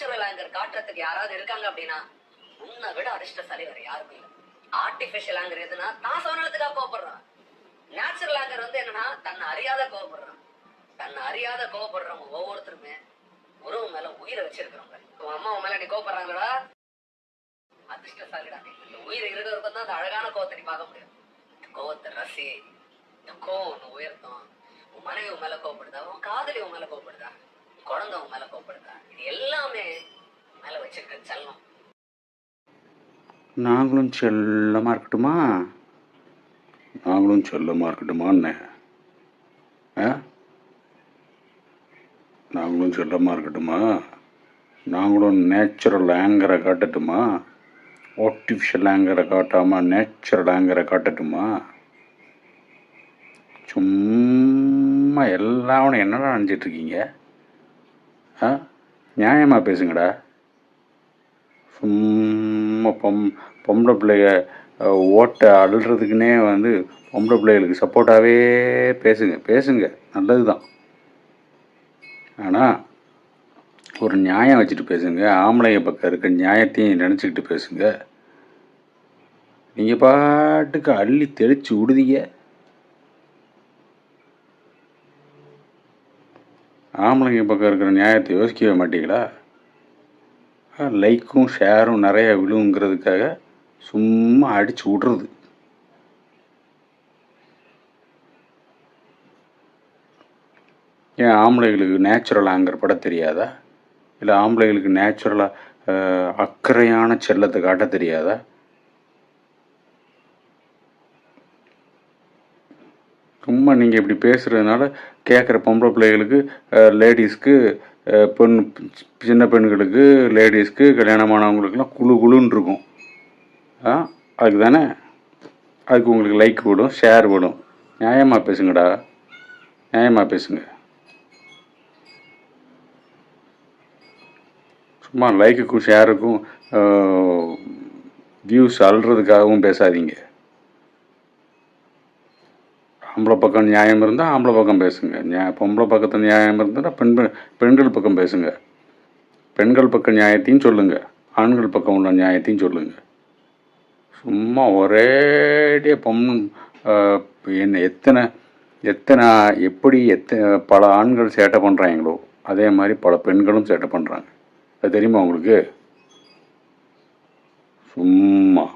Natural anchor காட்டுறதுக்கு யாராவது இருக்காங்க அப்படின்னா உன்னை விட அதிர்ஷ்டசாலி வேற யாருமே இல்லை. ஆர்டிபிஷியல் ஆங்கர் எதுனா தான் சுதந்திரத்துக்காக கோவப்படுறான். நேச்சுரல் ஆங்கர் வந்து என்னன்னா தன்னை அறியாத கோவப்படுறான். தன்னை அறியாத கோவப்படுறவங்க ஒவ்வொருத்தருமே உறவு மேல உயிரை வச்சிருக்கிறவங்க. உன் அம்மா உன் மேல நீ கோவப்படுறாங்களா அதிர்ஷ்டசாலிடா. இந்த உயிர் இருக்கிறவருக்கு தான் அந்த அழகான கோவத்தை நீ பார்க்க முடியும். இந்த கோவத்தை ரசி. இந்த கோவம் ஒன்று உயர்த்தும். உன் மனைவி உன் மேல கோவப்படுதா? உன் காதலி உன் மேல கோவப்படுதா? குழந்தை உன் மேல கோவப்படுதா? இது எல்லாமே மேல வச்சிருக்க செல்லம் நாங்களும் செல்லமாக இருக்கட்டுமா? நாங்களும் செல்லமாக இருக்கட்டுமான்னு ஆ? நாங்களும் செல்லமாக இருக்கட்டுமா? நாங்களும் நேச்சுரல் ஆங்கரை காட்டட்டுமா? ஆர்டிஃபிஷியல் ஆங்கரை காட்டாமல் நேச்சுரல் ஆங்கரை காட்டட்டுமா? சும்மா எல்லாரும் என்னடா நினச்சிட்ருக்கீங்க ஆ? நியாயமாக பேசுங்கடா. சும்மா பொம் பொம்பளை பிள்ளைக ஓட்டை அழுறதுக்குன்னே வந்து பொம்பளை பிள்ளைகளுக்கு சப்போர்ட்டாகவே பேசுங்க. பேசுங்க. நல்லது தான் ஆனால் ஒரு நியாயம் வச்சுட்டு பேசுங்க. ஆம்பளைங்க பக்கம் இருக்க நியாயத்தையும் நினச்சிக்கிட்டு பேசுங்க. நீங்கள் பாட்டுக்கு அள்ளி தெளித்து விடுதீங்க. ஆம்பளைங்க பக்கம் இருக்கிற நியாயத்தை யோசிக்கவே மாட்டீங்களா? லைக்கும் ஷேரும் நிறையா விழுங்கிறதுக்காக சும்மா அடிச்சு விட்றது. ஏன் ஆம்பளைகளுக்கு நேச்சுரலாங்கிற படம் தெரியாதா? இல்லை ஆம்பளைகளுக்கு நேச்சுரலாக அக்கறையான செல்லத்தை காட்ட தெரியாதா? சும்மா நீங்கள் இப்படி பேசுகிறதுனால கேட்குற பொம்பளை பிள்ளைகளுக்கு லேடிஸ்க்கு பெண் சின்ன பெண்களுக்கு லேடிஸ்க்கு கல்யாணமானவங்களுக்குலாம் குழு குழுன்னு இருக்கும். ஆ அதுக்கு தானே அதுக்கு உங்களுக்கு லைக் விடும் ஷேர் விடும் நியாயமாக பேசுங்கடா. நியாயமாக பேசுங்க. சும்மா லைக்குக்கும் ஷேருக்கும் வியூஸ் அல்றதுக்காகவும் பேசாதீங்க. ஆம்பளை பக்கம் நியாயம் இருந்தால் ஆம்பளை பக்கம் பேசுங்க. நியா பொம்பளை பக்கத்தில் நியாயம் இருந்தால் பெண் பெண்கள் பக்கம் பேசுங்க. பெண்கள் பக்கம் நியாயத்தையும் சொல்லுங்கள் ஆண்கள் பக்கம் உள்ள நியாயத்தையும் சொல்லுங்கள் சும்மா ஒரே பொம் என்ன எத்தனை எத்தனை எப்படி எத்தனை பல ஆண்கள் சேட்டை பண்ணுறாங்களோ அதே மாதிரி பல பெண்களும் சேட்டை பண்ணுறாங்க அது தெரியுமா உங்களுக்கு? சும்மா.